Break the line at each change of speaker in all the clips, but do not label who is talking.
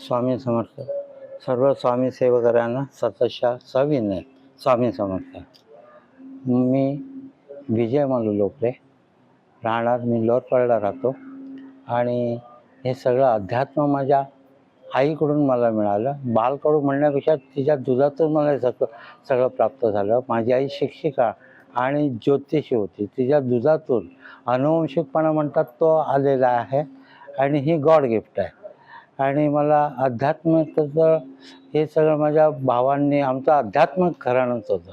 स्वामी समर्थ. सर्व स्वामी सेवकरांना सतशा सविनय. स्वामी समर्थ. मी विजय मलू लोकरे. राहणार मी लोरपडला राहतो. आणि हे सगळं अध्यात्म माझ्या आईकडून मला मिळालं. बालकडून म्हणण्यापेक्षा तिच्या दुधातून मला हे सगळं सगळं प्राप्त झालं. माझी आई शिक्षिका आणि ज्योतिषी होती. तिच्या दुधातून अनुवंशिकपणा म्हणतात तो आलेला आहे. आणि ही गॉड गिफ्ट आहे. आणि मला अध्यात्मिकचं हे सगळं माझ्या भावांनी आमचं अध्यात्मिक घराणंच होतं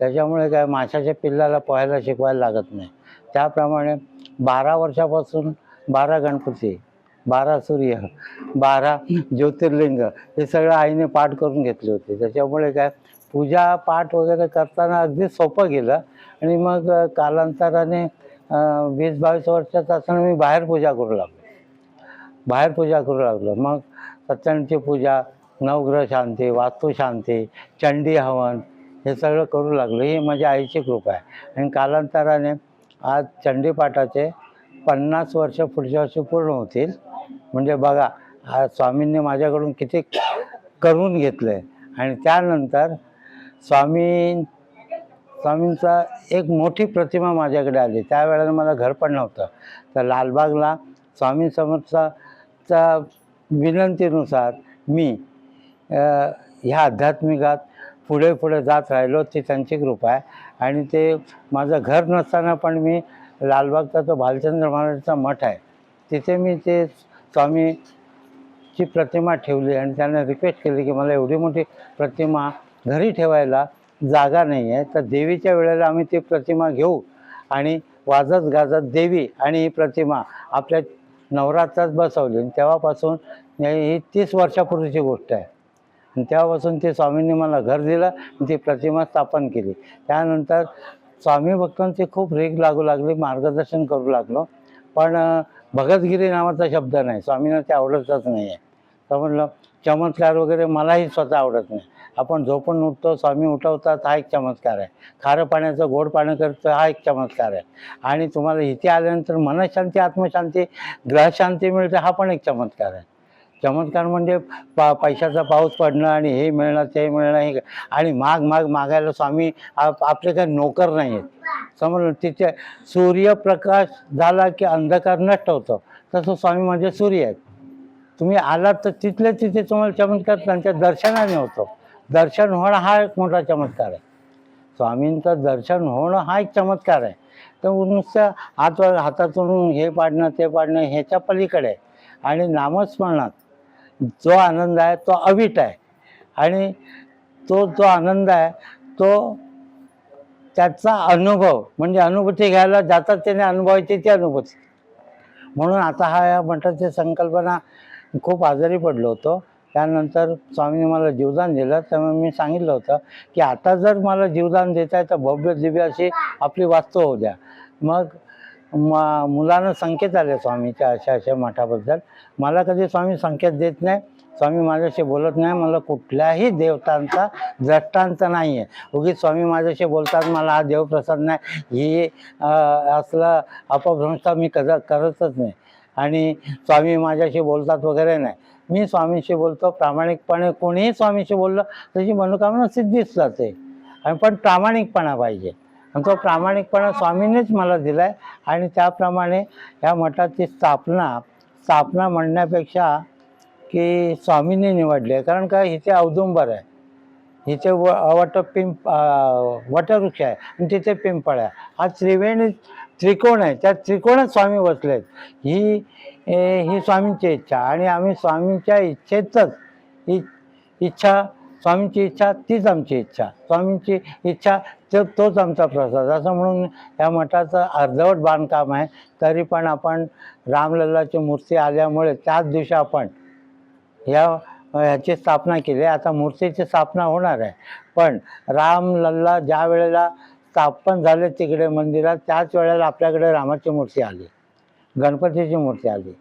त्याच्यामुळे काय माशाच्या पिल्लाला पोहायला शिकवायला लागत नाही. त्याप्रमाणे बारा वर्षापासून बारा गणपती बारा सूर्य बारा ज्योतिर्लिंग हे सगळं आईने पाठ करून घेतले होते. त्याच्यामुळे काय पूजा पाठ वगैरे करताना अगदी सोपं गेलं. आणि मग कालांतराने वीस बावीस वर्षाचा असताना मी बाहेर पूजा करू लागलो. बाहेर पूजा करू लागलो. मग सत्यांची पूजा नवग्रह शांती वास्तुशांती चंडी हवन हे सगळं करू लागलो. ही माझ्या आईची कृपा आहे. आणि कालांतराने आज चंडीपाठाचे पन्नास वर्ष पुढच्या वर्षी पूर्ण होतील. म्हणजे बघा आज स्वामींनी माझ्याकडून किती करून घेतलं. आहे आणि त्यानंतर स्वामी स्वामींचा एक मोठी प्रतिमा माझ्याकडे आली. त्यावेळेला मला घर पण नव्हतं. तर लालबागला स्वामी समर्थचा चा विनंतीनुसार मी ह्या आध्यात्मिकात पुढे पुढे जात राहिलो ती त्यांची कृपा आहे. आणि ते माझं घर नसताना पण मी लालबागचा तो भालचंद्र महाराजांचा मठ आहे तिथे मी ते स्वामीची प्रतिमा ठेवली आणि त्यांना रिक्वेस्ट केली की मला एवढी मोठी प्रतिमा घरी ठेवायला जागा नाही आहे. तर देवीच्या वेळेला आम्ही ती प्रतिमा घेऊ आणि वाजत गाजत देवी आणि ही प्रतिमा आपल्या नवरात्रात बसवली. आणि तेव्हापासून ही तीस वर्षापूर्वीची गोष्ट आहे. आणि तेव्हापासून ते स्वामींनी मला घर दिलं आणि ती प्रतिमा स्थापन केली. त्यानंतर स्वामी भक्तांची खूप रीग लागू लागली मार्गदर्शन करू लागलो. पण भगतगिरी नावाचा शब्द नाही. स्वामींना ते आवडतच नाही आहे तर म्हणलं चमत्कार वगैरे मलाही स्वतः आवडत नाही. आपण झोपून उठतो स्वामी उठवतात हा एक चमत्कार आहे. खारं पाण्याचं गोड पाणी करतो हा एक चमत्कार आहे. आणि तुम्हाला इथे आल्यानंतर मनशांती आत्मशांती ग्रहशांती मिळते हा पण एक चमत्कार आहे. चमत्कार म्हणजे पा पैशाचा पाऊस पडणं आणि हे मिळणं ते मिळणं हे आणि माग माग मागायला स्वामी आप आपले काही नोकर नाही आहेत समजलं? तिथे सूर्यप्रकाश झाला की अंधकार नष्ट होतो. तसं स्वामी म्हणजे सूर्य आहेत. तुम्ही आलात तर तिथल्या तिथे तुम्हाला चमत्कार त्यांच्या दर्शनाने होतो. दर्शन होणं हा एक मोठा चमत्कार आहे. स्वामींचं दर्शन होणं हा एक चमत्कार आहे. तर नुसतं हात हातातून हे पाडणं ते पाडणं ह्याच्या पलीकडे आहे. आणि नामस्मरणात जो आनंद आहे तो अवीट आहे. आणि तो जो आनंद आहे तो त्याचा अनुभव म्हणजे अनुभूती घ्यायला जातात त्याने अनुभवायची ती अनुभूती. म्हणून आता हा या मठाची संकल्पना खूप आजारी पडलो होतो. त्यानंतर स्वामीने मला जीवदान दिलं. त्यामुळे मी सांगितलं होतं की आता जर मला जीवदान देत आहे तर भव्य दिव्य अशी आपली वास्तू होऊ द्या. मग म मुलांना संकेत आले स्वामीच्या अशा अशा मठाबद्दल. मला कधी स्वामी संकेत देत नाही. स्वामी माझ्याशी बोलत नाही. मला कुठल्याही देवतांचा दृष्टांत नाही आहे उगीच स्वामी माझ्याशी बोलतात मला हा देवप्रसाद नाही. ही असला अपभ्रंशता मी कदा करतच नाही. आणि स्वामी माझ्याशी बोलतात वगैरे नाही. मी स्वामीशी बोलतो प्रामाणिकपणे कोणीही स्वामीशी बोललं त्याची मनोकामना सिद्धीच जाते. आणि पण प्रामाणिकपणा पाहिजे. आणि तो प्रामाणिकपणा स्वामींनीच मला दिला आहे आणि त्याप्रमाणे या मठाची स्थापना स्थापना म्हणण्यापेक्षा की स्वामींनी निवडली आहे. कारण का इथे औदुंबर आहे. इथे व वट पिंप वटवृक्ष आहे. आणि तिथे पिंपळ आहे. हा त्रिवेणी त्रिकोण आहे. त्या त्रिकोणात स्वामी बसलेत. ही ए, ही स्वामींची इच्छा आणि आम्ही स्वामींच्या इच्छेतच इ इच्छा स्वामींची इच्छा तीच आमची इच्छा. स्वामींची इच्छा तो तोच आमचा प्रसाद. असं म्हणून या मठाचं अर्धवट बांधकाम आहे. तरी पण आपण रामलल्लाची मूर्ती आल्यामुळे त्याच दिवशी आपण ह्या ह्याची स्थापना केली. आहे. आता मूर्तीची स्थापना होणार आहे. पण रामलल्ला ज्या वेळेला स्थापन झाले तिकडे मंदिरात त्याच वेळेला आपल्याकडे रामाची मूर्ती आली. गणपतीची मूर्ती आली.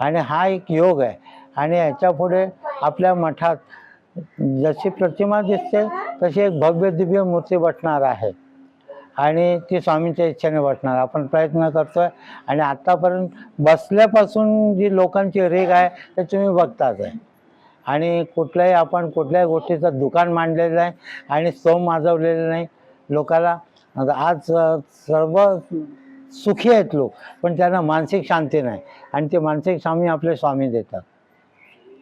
आणि हा एक योग आहे. आणि याच्यापुढे आपल्या मठात जशी प्रतिमा दिसते तशी एक भव्य दिव्य मूर्ती बसणार आहे. आणि ती स्वामींच्या इच्छेने बसणार. आपण प्रयत्न करतोय. आणि आतापर्यंत बसल्यापासून जी लोकांची रेग आहे ते तुम्ही बघताच आहे. आणि कुठल्याही आपण कुठल्याही गोष्टीचं दुकान मांडलेलं नाही आणि सोम माजवलेलं नाही. लोकाला आज सर्व सुखी आहेत लोक पण त्यांना मानसिक शांती नाही. आणि ते मानसिक स्वामी आपले स्वामी देतात.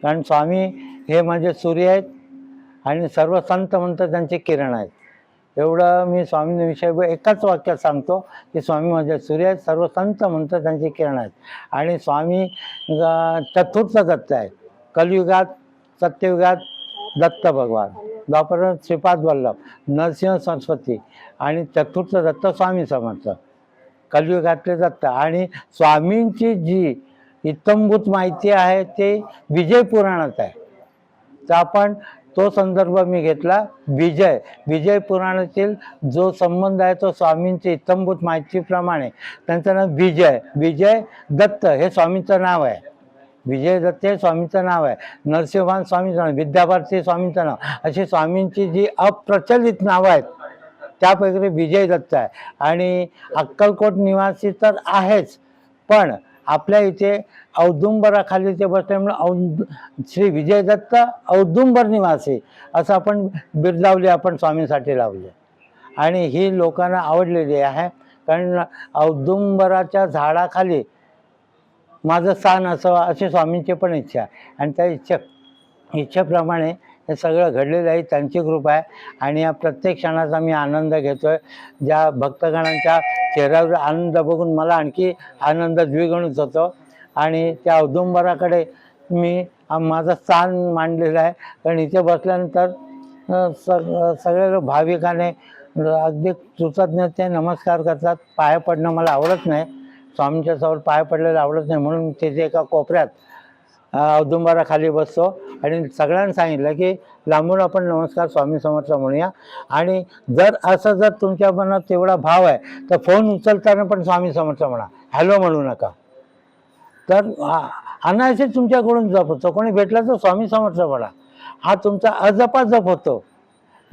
कारण स्वामी हे म्हणजे सूर्य आहेत आणि सर्व संत म्हणतात त्यांचे किरण आहेत. एवढं मी स्वामींविषयी एकाच वाक्यात सांगतो की स्वामी म्हणजे सूर्य आहेत सर्व संत म्हणतात त्यांचे किरण आहेत. आणि स्वामी चतुर्थ दत्त आहे कलियुगात सत्ययुगात दत्त भगवान. द्वापरात श्रीपाद वल्लभ नरसिंह सरस्वती आणि चतुर्थ दत्त स्वामी समर्थ कलियुगातले दत्त. आणि स्वामींची जी इत्तमभूत माहिती आहे ते विजय पुराणात आहे. तर आपण तो संदर्भ मी घेतला विजय. विजय पुराणातील जो संबंध आहे तो स्वामींची इत्तमभूत माहितीप्रमाणे. त्यांचं नाव विजय. विजय दत्त हे स्वामींचं नाव आहे. विजयदत्त हे स्वामींचं नाव आहे. नरसिंहान स्वामींचं नाव विद्याभारती स्वामींचं नाव अशी स्वामींची जी अप्रचलित नावं आहेत त्यापैकी विजय दत्त आहे. आणि अक्कलकोट निवासी तर आहेच पण आपल्या इथे औदुंबराखाली ते बसल्यामुळे औ श्री विजय दत्त औदुंबर निवासी असं आपण बिरदावली आपण स्वामींसाठी लावले आणि ही लोकांना आवडलेली आहे कारण औदुंबराच्या झाडाखाली माझं स्थान असावं अशी स्वामींची पण इच्छा आहे. आणि त्या इच्छा इच्छेप्रमाणे हे सगळं घडलेलं आहे त्यांची कृपा आहे. आणि या प्रत्येक क्षणाचा मी आनंद घेतो आहे ज्या भक्तगणांच्या चेहऱ्यावर आनंद बघून मला आणखी आनंद द्विगणित होतो. आणि त्या औदुंबराकडे मी माझं स्थान मांडलेलं आहे. कारण इथे बसल्यानंतर सग सगळे भाविकाने अगदी कृतज्ञते नमस्कार करतात. पाया पडणं मला आवडत नाही. स्वामींच्या समोर पाय पडलेलं आवडत नाही. म्हणून तिथे एका कोपऱ्यात औदुंबाराखाली बसतो. आणि सगळ्यांनी सांगितलं की लांबून आपण नमस्कार स्वामी समर्थ म्हणूया. आणि जर असं जर तुमच्या मनात तेवढा भाव आहे तर फोन उचलताना पण स्वामी समर्थ म्हणा. हॅलो म्हणू नका. तर अनायसे तुमच्याकडून जप होतो. कोणी भेटला तर स्वामी समर्थ म्हणा. हा तुमचा अजपा जप होतो.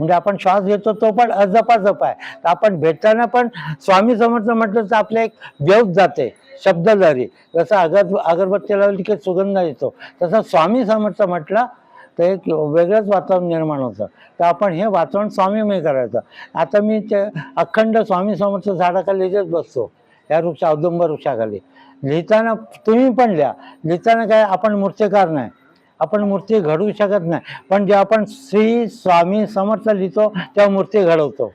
म्हणजे आपण श्वास घेतो तो पण अजपाजप आहे. तर आपण भेटताना पण स्वामी समर्थ म्हटलं तर आपलं एक देव जाते शब्दधारी जसं अगर अगरबत्ती लावली की सुगंध येतो. तसं स्वामी समर्थ म्हटलं तर एक वेगळंच वातावरण निर्माण होतं. तर आपण हे वातावरण स्वामीमय करायचं. आता मी ते अखंड स्वामी समर्थ झाडाखाली बसतो. या वृक्ष औदुंबर वृक्षाखाली. लिहिताना तुम्ही पण लिहा. लिहिताना काय आपण मूर्तिकार नाही. आपण मूर्ती घडवू शकत नाही. पण जेव्हा आपण श्री स्वामी समर्थ लिहितो तेव्हा मूर्ती घडवतो.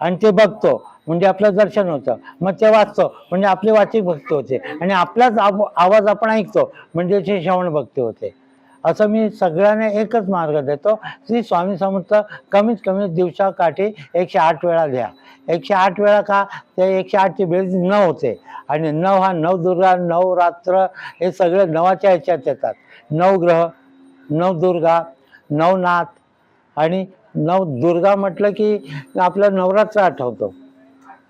आणि ते बघतो. म्हणजे आपलं दर्शन होतं. मग ते वाचतो. म्हणजे आपली वाचिक भक्ती होते. आणि आपलाच आवाज आपण ऐकतो. म्हणजे ते श्रवण भक्ती होते. असं मी सगळ्यांना एकच मार्ग देतो. श्री स्वामी समर्थ कमीत कमी दिवसाकाठी एकशे आठ वेळा लिहा एकशे आठ वेळा का? ते एकशे आठची बेरीज नऊ होते. आणि नऊ हा नवदुर्गा नवरात्र हे सगळे नवाच्या ह्याच्यात येतात. नवग्रह नवदुर्गा नवनाथ आणि नवदुर्गा म्हटलं की आपलं नवरात्र आठवतो.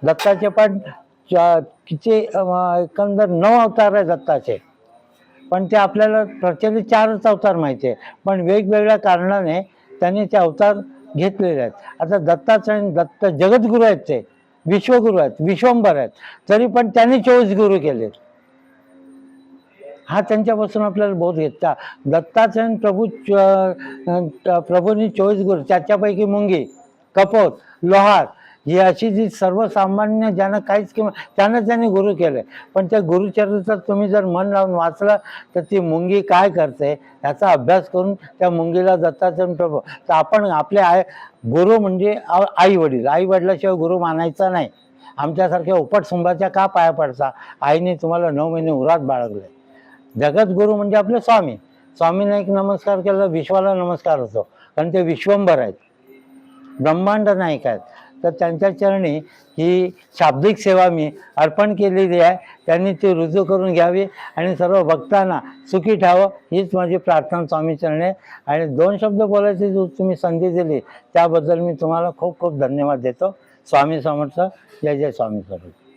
दत्ताचे पण च- किती एकंदर नऊ अवतार आहे दत्ताचे. पण ते आपल्याला प्रचलित चारच अवतार माहिती आहे. पण वेगवेगळ्या कारणाने त्यांनी ते अवतार घेतलेले आहेत. आता दत्ताचं आणि दत्त जगद्गुरू आहेत ते. विश्वगुरू आहेत विश्वंभर आहेत. तरी पण त्यांनी चोवीस गुरु केले हा त्यांच्यापासून आपल्याला बोध घेतला. दत्ताचे आणि प्रभू च- प्रभूंनी चोवीस गुरु त्याच्यापैकी मुंगी कपोत लोहार ही अशी जी सर्वसामान्य ज्यानं काहीच किंवा त्यांना त्यांनी गुरु केले. पण त्या गुरुचरित्रात तुम्ही जर मन लावून वाचलं तर ती मुंगी काय करते याचा अभ्यास करून त्या मुंगीला दत्ताचे प्रभू. तर आपण आपले आय गुरु म्हणजे आई वडील आई वडिलाशिवाय गुरु मानायचा नाही. आमच्यासारख्या उपटसुंभाच्या का पाया पडता? आईने तुम्हाला नऊ महिने उरात बाळगले. जगद्गुरू म्हणजे आपले स्वामी. स्वामीने एक नमस्कार केला विश्वाला नमस्कार होतो. कारण ते विश्वंभर आहेत. ब्रह्मांड नायक आहेत. तर त्यांच्या चरणी ही शाब्दिक सेवा मी अर्पण केलेली आहे. त्यांनी ती रुजू करून घ्यावी आणि सर्व भक्तांना सुखी ठावं हीच माझी प्रार्थना स्वामी चरणे आणि दोन शब्द बोलायची जो तुम्ही संधी दिली त्याबद्दल मी तुम्हाला खूप खूप धन्यवाद देतो. स्वामी समर्थ. जय जय स्वामी समर्थ.